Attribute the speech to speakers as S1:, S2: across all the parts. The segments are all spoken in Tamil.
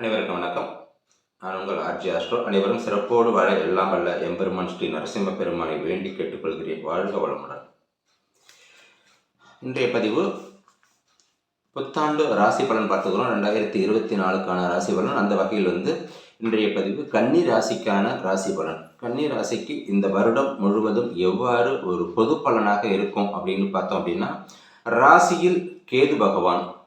S1: அனைவருக்கும் வணக்கம். நான் உங்கள் ஆர்ஜி ஆஸ்ட்ரோ. அனைவரும் சிறப்போடு வாழ எல்லாம் வல்ல எம்பெருமான் ஸ்ரீ நரசிம்ம பெருமானை வேண்டி கேட்டுக்கொள்கிறேன். வாழ்க வளமுடன். இன்றைய பதிவு புத்தாண்டு ராசி பலன் பார்த்துக்கிறோம். ரெண்டாயிரத்தி இருபத்தி நாலுக்கான ராசி பலன். அந்த வகையில் வந்து இன்றைய பதிவு கன்னி ராசிக்கான ராசி பலன். கன்னி ராசிக்கு இந்த வருடம் முழுவதும் எவ்வாறு ஒரு பொது பலனாக இருக்கும் அப்படின்னு பார்த்தோம் அப்படின்னா ராசியில் கேது பகவான்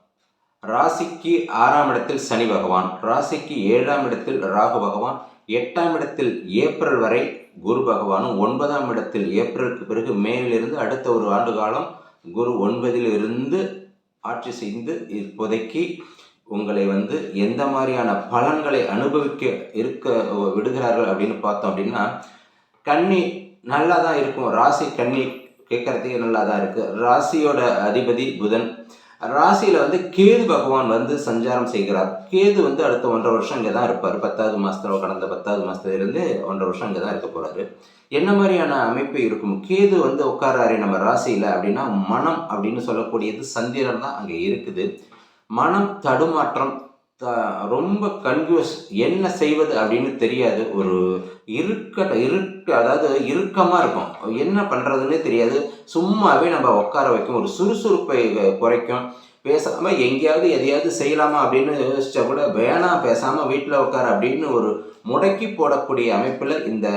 S1: ராசிக்கு ஆறாம் இடத்தில் சனி பகவான் ராசிக்கு ஏழாம் இடத்தில் ராகு பகவான் எட்டாம் இடத்தில் ஏப்ரல் வரை குரு பகவானும் ஒன்பதாம் இடத்தில் ஏப்ரலுக்கு பிறகு மேலிருந்து அடுத்த ஒரு ஆண்டு காலம் குரு ஒன்பதில் இருந்து ஆட்சி செய்து இப்போதைக்கு உங்களை வந்து எந்த மாதிரியான பலன்களை அனுபவிக்க இருக்க விடுகிறார்கள் அப்படின்னு பார்த்தோம் அப்படின்னா கன்னி நல்லா தான் இருக்கும். ராசி கன்னி கேட்கறதுக்கே நல்லா தான் இருக்குது ராசியோட அதிபதி புதன் ராசியில் வந்து கேது பகவான் வந்து சஞ்சாரம் செய்கிறார். கேது வந்து அடுத்த ஒன்றரை வருஷம் இங்கே தான் இருப்பார். பத்தாவது மாதத்துல கடந்த பத்தாவது மாதத்துலேருந்து ஒன்றரை வருஷம் இங்கே தான் இருக்க போகிறாரு என்ன மாதிரியான அமைப்பு இருக்கும்? கேது வந்து உட்காராரு நம்ம ராசியில் அப்படின்னா மனம் அப்படின்னு சொல்லக்கூடியது சந்திரன் தான் அங்கே இருக்குது. மனம் தடுமாற்றம் த ரொம்ப கன்ஃபியூஸ் என்ன செய்வது அப்படின்னு தெரியாது. ஒரு இருக்க இரு இருக்க. அதாவது இறுக்கமாக இருக்கும். என்ன பண்ணுறதுன்னே தெரியாது. சும்மாவே நம்ம உட்கார வைக்கும். ஒரு சுறுசுறுப்பை குறைக்கும். பேசாமல் எங்கேயாவது எதையாவது செய்யலாமா அப்படின்னு யோசிச்சா கூட வேணாம் பேசாமல் வீட்டில் உட்கார அப்படின்னு ஒரு முடக்கி போடக்கூடிய அமைப்பில் இந்த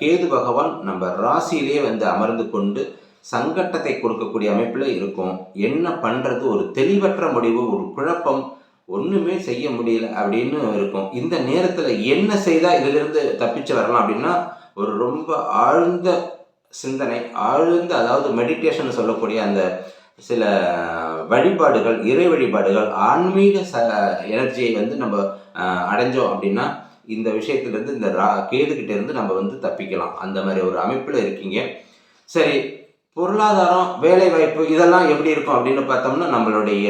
S1: கேது பகவான் நம்ம ராசியிலேயே வந்து அமர்ந்து கொண்டு சங்கட்டத்தை கொடுக்கக்கூடிய அமைப்பில் இருக்கும். என்ன பண்ணுறது ஒரு தெளிவற்ற முடிவு ஒரு குழப்பம் ஒன்றுமே செய்ய முடியல அப்படின்னு இருக்கும். இந்த நேரத்தில் என்ன செய்தால் இதிலிருந்து தப்பிச்சு வரலாம் அப்படின்னா ஒரு ரொம்ப ஆழ்ந்த சிந்தனை ஆழ்ந்த அதாவது மெடிடேஷன் சொல்லக்கூடிய அந்த சில வழிபாடுகள் இறை வழிபாடுகள் ஆன்மீக ச எனர்ஜியை வந்து நம்ம அடைஞ்சோம் அப்படின்னா இந்த விஷயத்துலேருந்து இந்த ரா கேதுகிட்டேருந்து நம்ம வந்து தப்பிக்கலாம். அந்த மாதிரி ஒரு அமைப்பில் இருக்கீங்க. சரி பொருளாதாரம் வேலைவாய்ப்பு இதெல்லாம் எப்படி இருக்கும் அப்படின்னு பார்த்தோம்னா நம்மளுடைய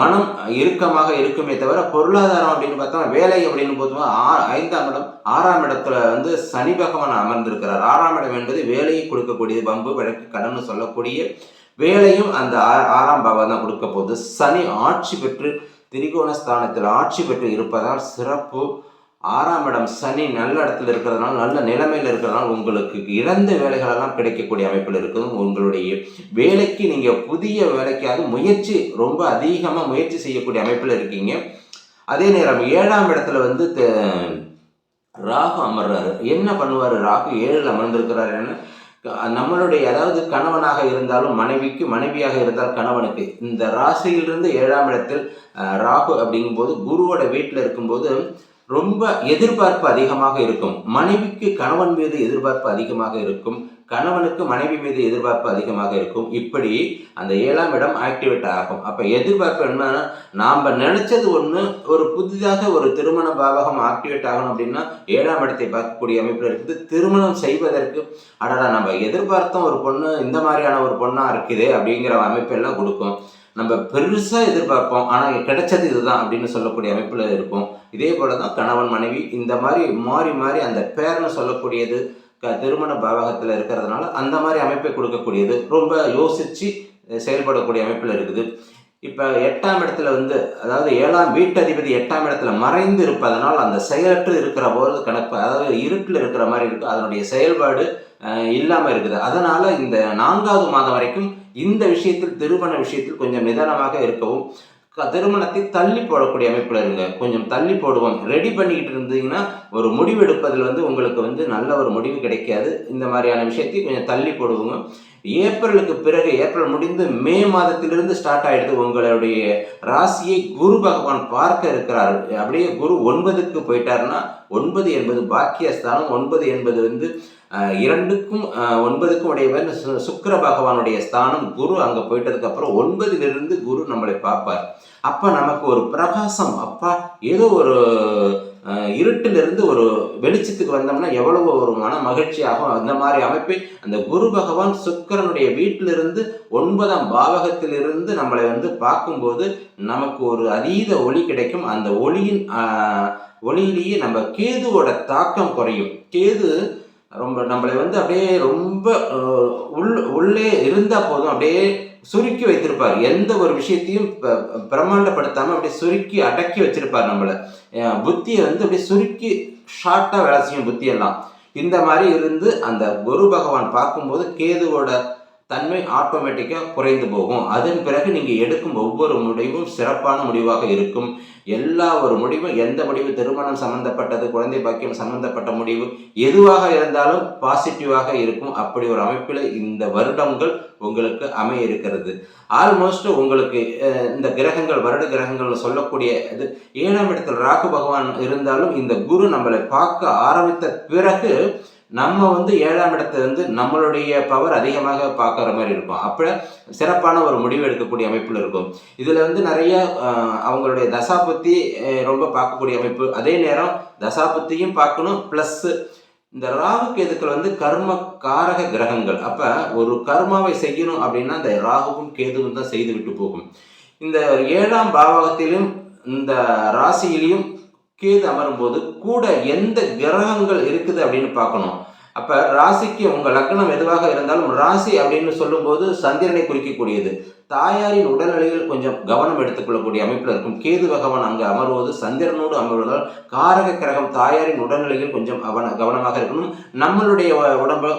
S1: மனம் இறுக்கமாக இருக்குமே தவிர பொருளாதாரம் அப்படின்னு பார்த்தோம்னா வேலை அப்படின்னு பார்த்தோம்னா ஆ ஐந்தாம் இடம் ஆறாம் இடத்துல வந்து சனி பகவான் அமர்ந்திருக்கிறார். ஆறாம் இடம் என்பது வேலையை கொடுக்கக்கூடிய பம்பு வழக்கு கடன் சொல்லக்கூடிய வேலையும் அந்த ஆறாம் பாவம் தான் கொடுக்க போகுது. சனி ஆட்சி பெற்று திரிகோண ஸ்தானத்தில் ஆட்சி பெற்று இருப்பதால் சிறப்பு ஆறாம் இடம் சனி நல்ல இடத்துல இருக்கிறதுனால நல்ல நிலைமையில் இருக்கிறதுனால உங்களுக்கு இழந்த வேலைகளெல்லாம் கிடைக்கக்கூடிய அமைப்பில் இருக்குது. உங்களுடைய வேலைக்கு நீங்கள் புதிய வேலைக்காவது முயற்சி ரொம்ப அதிகமாக முயற்சி செய்யக்கூடிய அமைப்பில் இருக்கீங்க. அதே நேரம் ஏழாம் இடத்துல வந்து ராகு அமர்றாரு. என்ன பண்ணுவார்? ராகு ஏழில் அமர்ந்திருக்கிறார். என்ன? நம்மளுடைய அதாவது கணவனாக இருந்தாலும் மனைவிக்கு மனைவியாக இருந்தால் கணவனுக்கு. இந்த ராசியிலிருந்து ஏழாம் இடத்தில் ராகு அப்படிங்கும்போது குருவோட வீட்டில் இருக்கும்போது ரொம்ப எதிர்பார்ப்பு அதிகமாக இருக்கும். மனைவிக்கு கணவன் மீது எதிர்பார்ப்பு அதிகமாக இருக்கும். கணவனுக்கு மனைவி மீது எதிர்பார்ப்பு அதிகமாக இருக்கும். இப்படி அந்த ஏழாம் இடம் ஆக்டிவேட் ஆகும். அப்போ எதிர்பார்ப்பு என்னன்னா நாம் நினைச்சது ஒன்று ஒரு புதிதாக ஒரு திருமண பாவகம் ஆக்டிவேட் ஆகணும் அப்படின்னா ஏழாம் இடத்தை பார்க்கக்கூடிய அமைப்பில் இருக்குது. திருமணம் செய்வதற்கு அடடா நம்ம எதிர்பார்த்தோம் ஒரு பொண்ணு இந்த மாதிரியான ஒரு பொண்ணாக இருக்குது அப்படிங்கிற அமைப்பெல்லாம் கொடுக்கும். நம்ம பெருசாக எதிர்பார்ப்போம் ஆனால் கிடைச்சது இதுதான் அப்படின்னு சொல்லக்கூடிய அமைப்பில் இருக்கும் இதே போல தான் கணவன் மனைவி இந்த மாதிரி மாறி மாறி அந்த பேர்னு சொல்லக்கூடியது க திருமண பாவகத்தில் இருக்கிறதுனால அந்த மாதிரி அமைப்பை கொடுக்கக்கூடியது. ரொம்ப யோசித்து செயல்படக்கூடிய அமைப்பில் இருக்குது. இப்போ எட்டாம் இடத்துல வந்து அதாவது ஏழாம் வீட்டதிபதி எட்டாம் இடத்துல மறைந்து இருப்பதனால் அந்த செயலற்று இருக்கிற போது கணக்கு அதாவது இருட்டில் இருக்கிற மாதிரி இருக்குது அதனுடைய செயல்பாடு இல்லாமல் இருக்குது. அதனால் இந்த நான்காவது மாதம் வரைக்கும் இந்த விஷயத்தில் திருமண விஷயத்தில் கொஞ்சம் நிதானமாக இருக்கவும் திருமணத்தை தள்ளி போடக்கூடிய அமைப்பில் இருங்க. கொஞ்சம் தள்ளி போடுவோம். ரெடி பண்ணிக்கிட்டு இருந்தீங்கன்னா ஒரு முடிவு எடுப்பதில் வந்து உங்களுக்கு வந்து நல்ல ஒரு முடிவு கிடைக்காது. இந்த மாதிரியான விஷயத்தையும் கொஞ்சம் தள்ளி போடுவோங்க. ஏப்ரலுக்கு பிறகு ஏப்ரல் முடிந்து மே மாதத்திலிருந்து ஸ்டார்ட் ஆயிடுது உங்களுடைய ராசியை குரு பகவான் பார்க்க இருக்கிறார். அப்படியே குரு ஒன்பதுக்கு போயிட்டாருன்னா ஒன்பது என்பது பாக்கியஸ்தானம் ஒன்பது என்பது வந்து இரண்டுக்கும் ஒன்பதுக்கும் உடையவர் சுக்கர பகவானுடைய ஸ்தானம். குரு அங்கே போயிட்டதுக்கு அப்புறம் ஒன்பதிலிருந்து குரு நம்மளை பார்ப்பார். அப்போ நமக்கு ஒரு பிரகாசம் அப்பா ஏதோ ஒரு இருட்டிலிருந்து ஒரு வெளிச்சத்துக்கு வந்தோம்னா எவ்வளவு ஒரு மன மகிழ்ச்சி ஆகும் அந்த மாதிரி அமைப்பை அந்த குரு பகவான் சுக்கரனுடைய வீட்டிலிருந்து ஒன்பதாம் பாவகத்திலிருந்து நம்மளை வந்து பார்க்கும்போது நமக்கு ஒரு அதீத ஒளி கிடைக்கும். அந்த ஒளியின் ஒளியிலேயே நம்ம கேதுவோட தாக்கம் குறையும். கேது ரொம்ப நம்மளை வந்து அப்படியே ரொம்ப உள் உள்ளே இருந்தால் போதும் அப்படியே சுருக்கி வைத்திருப்பார். எந்த ஒரு விஷயத்தையும் ப- அப்படியே சுருக்கி அடக்கி வச்சிருப்பார் நம்மளை. புத்தியை வந்து அப்படியே சுருக்கி ஷார்ட்டாக வேலை செய்யும் புத்தியெல்லாம். இந்த மாதிரி இருந்து அந்த குரு பகவான் பார்க்கும்போது கேதுவோட தன்மை ஆட்டோமேட்டிக்காக குறைந்து போகும். அதன் பிறகு நீங்கள் எடுக்கும் ஒவ்வொரு முடிவும் சிறப்பான முடிவாக இருக்கும். எல்லா ஒரு முடிவும் எந்த முடிவு திருமணம் சம்பந்தப்பட்டது குழந்தை பாக்கியம் சம்பந்தப்பட்ட முடிவு எதுவாக இருந்தாலும் பாசிட்டிவாக இருக்கும். அப்படி ஒரு அமைப்பில் இந்த வருடங்கள் உங்களுக்கு அமைய இருக்கிறது. ஆல்மோஸ்ட் உங்களுக்கு இந்த கிரகங்கள் வருட கிரகங்கள் சொல்லக்கூடிய இது ஏழாம் இடத்தில் ராகு பகவான் இருந்தாலும் இந்த குரு நம்மளை பார்க்க ஆரம்பித்த பிறகு நம்ம வந்து ஏழாம் இடத்துல இருந்து நம்மளுடைய பவர் அதிகமாக பார்க்குற மாதிரி இருக்கும். அப்போ சிறப்பான ஒரு முடிவு எடுக்கக்கூடிய அமைப்பில் இருக்கும். இதில் வந்து நிறைய அவங்களுடைய தசாபத்தி ரொம்ப பார்க்கக்கூடிய அமைப்பு. அதே நேரம் தசாபத்தியும் பார்க்கணும். ப்ளஸ்ஸு இந்த ராகு கேதுக்கள் வந்து கர்ம காரக கிரகங்கள். அப்போ ஒரு கர்மாவை செய்யணும் அப்படின்னா இந்த ராகுவும் கேதுவும் தான் செய்து விட்டு போகும். இந்த ஏழாம் பாவகத்திலும் இந்த ராசியிலையும் கேது அமரும்போது கூட எந்த கிரகங்கள் இருக்குது அப்படின்னு பார்க்கணும். அப்போ ராசிக்கு உங்கள் லக்னம் எதுவாக இருந்தாலும் ராசி அப்படின்னு சொல்லும்போது சந்திரனை குறிக்கக்கூடியது. தாயாரின் உடல்நிலையில் கொஞ்சம் கவனம் எடுத்துக்கொள்ளக்கூடிய அமைப்பில் இருக்கும். கேது பகவான் அங்கு அமர்வது சந்திரனோடு அமர்வதால் காரக கிரகம் தாயாரின் உடல்நிலையில் கொஞ்சம் அவன கவனமாக இருக்கணும். நம்மளுடைய உடம்பு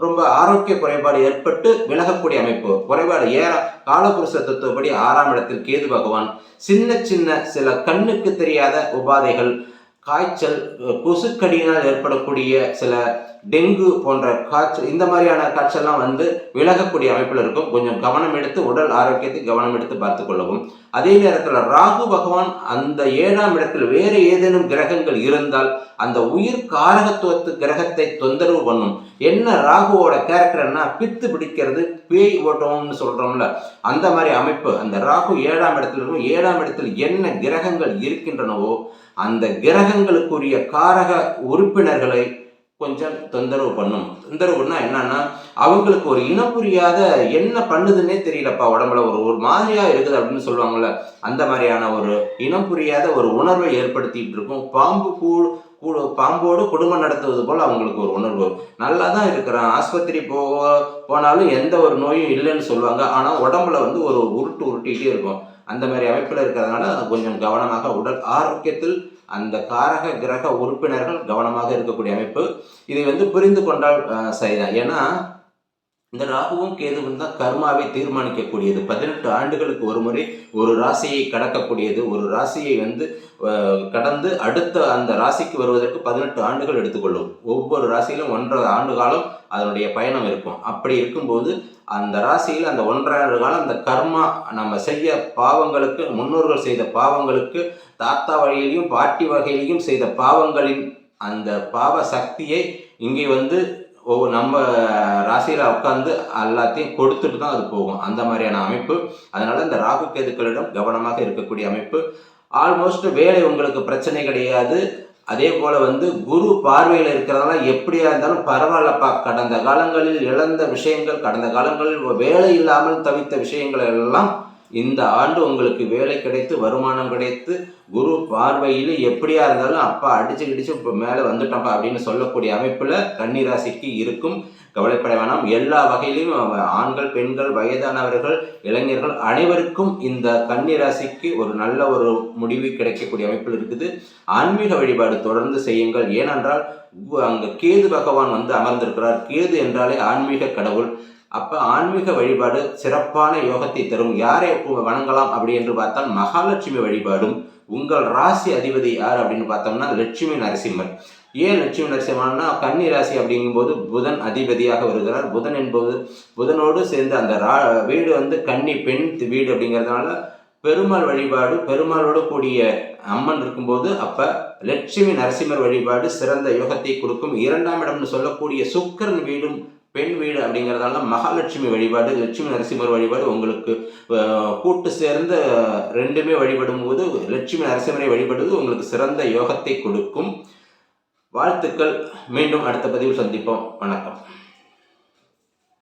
S1: ரொம்ப ஆரோக்கிய குறைபாடு ஏற்பட்டு விலகக்கூடிய அமைப்பு. குறைபாடு ஏற காலபுருஷ தத்துவப்படி ஆறாம் இடத்தில் கேது பகவான். சின்ன சின்ன சில கண்ணுக்கு தெரியாத உபாதைகள் காய்ச்சல் கொசுக்கடியினால் ஏற்படக்கூடிய சில டெங்கு போன்ற காய்ச்சல் இந்த மாதிரியான காய்ச்சல்லாம் வந்து விலகக்கூடிய அமைப்பில் இருக்கும். கொஞ்சம் கவனம் எடுத்து உடல் ஆரோக்கியத்தை கவனம் எடுத்து பார்த்து கொள்ளவும். அதே நேரத்தில் ராகு பகவான் அந்த ஏழாம் இடத்தில் வேறு ஏதேனும் கிரகங்கள் இருந்தால் அந்த உயிர் காரகத்துவத்து கிரகத்தை தொந்தரவு பண்ணும். என்ன ராகுவோட கேரக்டர்னா பித்து பிடிக்கிறது பேய் ஓட்டம்னு சொல்றோம்ல அந்த மாதிரி அமைப்பு. அந்த ராகு ஏழாம் இடத்துல இருக்கும். ஏழாம் இடத்தில் என்ன கிரகங்கள் இருக்கின்றனவோ அந்த கிரகங்களுக்குரிய காரக உறுப்பினர்களை கொஞ்சம் தொந்தரவு பண்ணும். தொந்தரவுன்னா என்னன்னா அவங்களுக்கு ஒரு இனம் புரியாத என்ன பண்ணுதுன்னே தெரியலப்பா உடம்புல. ஒரு ஒரு மாதிரியா இருக்குது அப்படின்னு சொல்லுவாங்கல்ல. அந்த மாதிரியான ஒரு இனம் புரியாத ஒரு உணர்வை ஏற்படுத்திட்டு இருக்கும். பாம்பு கூ கூடு பாம்போடு குடும்பம் நடத்துவது போல் அவங்களுக்கு ஒரு உணர்வு. நல்லா தான் இருக்கிறான். ஆஸ்பத்திரி போ போனாலும் எந்த ஒரு நோயும் இல்லைன்னு சொல்லுவாங்க. ஆனால் உடம்புல வந்து ஒரு உருட்டு உருட்டிகிட்டே இருக்கும். அந்த மாதிரி அமைப்பில் இருக்கிறதுனால கொஞ்சம் கவனமாக உடல் ஆரோக்கியத்தில் அந்த காரக கிரக உறுப்பினர்கள் கவனமாக இருக்கக்கூடிய அமைப்பு இதை வந்து புரிந்து கொண்டால் சரிதான். ஏன்னா இந்த ராகுவும் கேதுவும் தான் கர்மாவை தீர்மானிக்கக்கூடியது. பதினெட்டு ஆண்டுகளுக்கு ஒரு முறை ஒரு ராசியை கடக்கக்கூடியது. ஒரு ராசியை வந்து கடந்து அடுத்த அந்த ராசிக்கு வருவதற்கு பதினெட்டு ஆண்டுகள் எடுத்துக்கொள்ளும். ஒவ்வொரு ராசியிலும் ஒன்றரை ஆண்டு காலம் அதனுடைய பயணம் இருக்கும். அப்படி இருக்கும்போது அந்த ராசியில் அந்த ஒன்றரை ஆண்டு காலம் அந்த கர்மா நம்ம செய்ய பாவங்களுக்கு முன்னோர்கள் செய்த பாவங்களுக்கு தாத்தா வகையிலையும் பாட்டி வகையிலையும் செய்த பாவங்களின் அந்த பாவ சக்தியை இங்கே வந்து ஒவ்வொரு நம்ம ராசியில் உட்காந்து எல்லாத்தையும் கொடுத்துட்டு தான் அது போகும். அந்த மாதிரியான அமைப்பு. அதனால இந்த ராகு கேதுக்களிடம் கவனமாக இருக்கக்கூடிய அமைப்பு. ஆல்மோஸ்ட் வேலை உங்களுக்கு பிரச்சனை கிடையாது. அதே போல வந்து குரு பார்வையில் இருக்கிறதுனால எப்படியா இருந்தாலும் பரவாயில்லப்பா. கடந்த காலங்களில் இழந்த விஷயங்கள் கடந்த காலங்களில் வேலை இல்லாமல் தவித்த விஷயங்கள் எல்லாம் இந்த ஆண்டு உங்களுக்கு வேலை கிடைத்து வருமானம் கிடைத்து குரு பார்வையில் எப்படியா இருந்தாலும் அப்பா அடிச்சு கிடிச்சு இப்போ மேலே வந்துட்டோம்ப்பா அப்படின்னு சொல்லக்கூடிய அமைப்பில் கன்னிராசிக்கு இருக்கும். கவலைப்பட வேணாம். எல்லா வகையிலும் ஆண்கள் பெண்கள் வயதானவர்கள் இளைஞர்கள் அனைவருக்கும் இந்த கன்னிராசிக்கு ஒரு நல்ல ஒரு முடிவு கிடைக்கக்கூடிய அமைப்பில் இருக்குது. ஆன்மீக வழிபாடு தொடர்ந்து செய்யுங்கள். ஏனென்றால் அங்கே கேது பகவான் வந்து அமர்ந்திருக்கிறார். கேது என்றாலே ஆன்மீக கடவுள். அப்போ ஆன்மீக வழிபாடு சிறப்பான யோகத்தை தரும். யாரை வணங்கலாம் அப்படி என்று பார்த்தால் மகாலட்சுமி வழிபாடும் உங்கள் ராசி அதிபதி யார் அப்படின்னு பார்த்தோம்னா லட்சுமி நரசிம்மர் ஏன் லட்சுமி நரசிம்மர்னா கன்னி ராசி அப்படிங்கும்போது புதன் அதிபதியாக வருகிறார். புதன் என்பது புதனோடு சேர்ந்து அந்த ரா வீடு வந்து கன்னி பெண் வீடு அப்படிங்கிறதுனால பெருமாள் வழிபாடு பெருமாளோடு கூடிய அம்மன் இருக்கும்போது அப்போ லட்சுமி நரசிம்மர் வழிபாடு சிறந்த யோகத்தை கொடுக்கும். இரண்டாம் இடம்னு சொல்லக்கூடிய சுக்கரன் வீடும் பெண் வீடு அப்படிங்கிறதால மகாலட்சுமி வழிபாடு லட்சுமி நரசிம்மர் வழிபாடு உங்களுக்கு கூட்டு சேர்ந்து ரெண்டுமே வழிபடும் போது லட்சுமி நரசிம்மரை வழிபடுவது உங்களுக்கு சிறந்த யோகத்தை கொடுக்கும். வாழ்த்துக்கள். மீண்டும் அடுத்த பதிவில் சந்திப்போம். வணக்கம்.